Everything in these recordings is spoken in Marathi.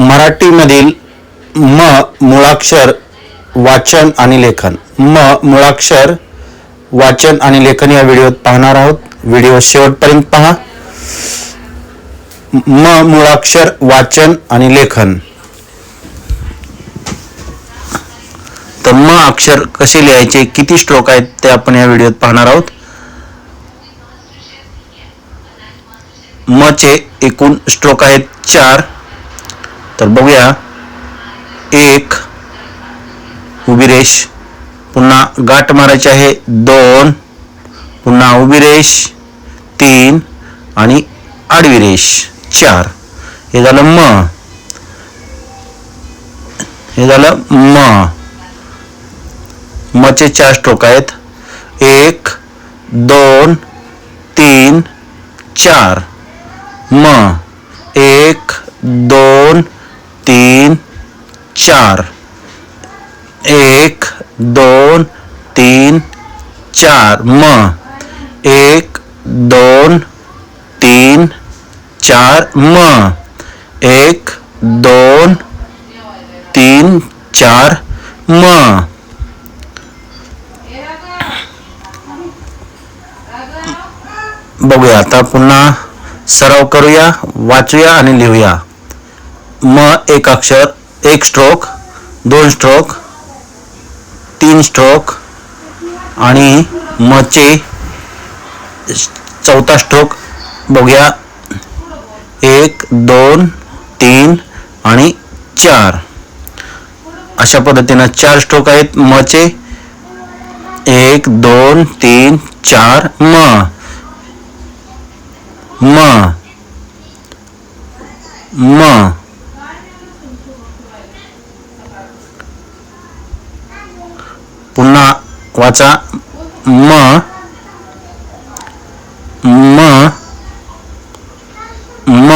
मराठीमधील म मुळाक्षर वाचन आणि लेखन. म मुळाक्षर वाचन आणि लेखन या व्हिडिओत पाहणार आहोत. व्हिडिओ शेवटपर्यंत पहा. म मुळाक्षर वाचन आणि लेखन. तर म अक्षर कसे लिहायचे किती स्ट्रोक आहेत ते आपण या व्हिडिओत पाहणार आहोत. म चे एकूण स्ट्रोक आहेत चार. तर बघूया. एक उभी रेष. पुन्हा गाठ मारायची आहे. दोन पुन्हा उभी रेष. तीन आणि आडवी रेष. चार. हे झालं म. हे झालं म. मचे चार स्ट्रोक आहेत. एक दोन तीन चार. म. एक दोन तीन चार. एक दोन तीन चार. म. एक दोन तीन चार. म. एक दोन तीन चार. म. बघूया. आता पुन्हा सराव करूया वाचूया आणि लिहूया. म एक अक्षर एक स्ट्रोक दोन स्ट्रोक तीन स्ट्रोक आणि मचे चौथा स्ट्रोक बघूया. एक दोन तीन आणि चार. अशा पद्धतीनं चार स्ट्रोक आहेत. मचे एक दोन तीन चार म. म. म. पुन्हा वाचा म म म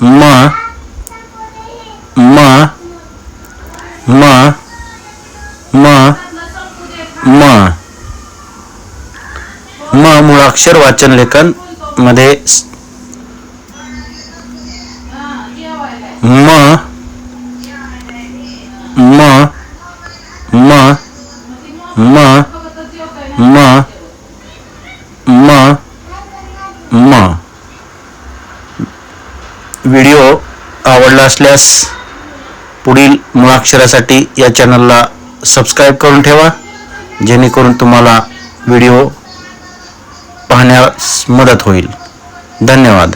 म म म म म म मुळाक्षर वाचन लेखनमध्ये म. व्हिडिओ आवडला असल्यास पुढील मुळाक्षरासाठी या चॅनलला सबस्क्राईब करून ठेवा जेणेकरून तुम्हाला व्हिडिओ पाहण्यास मदत होईल. धन्यवाद.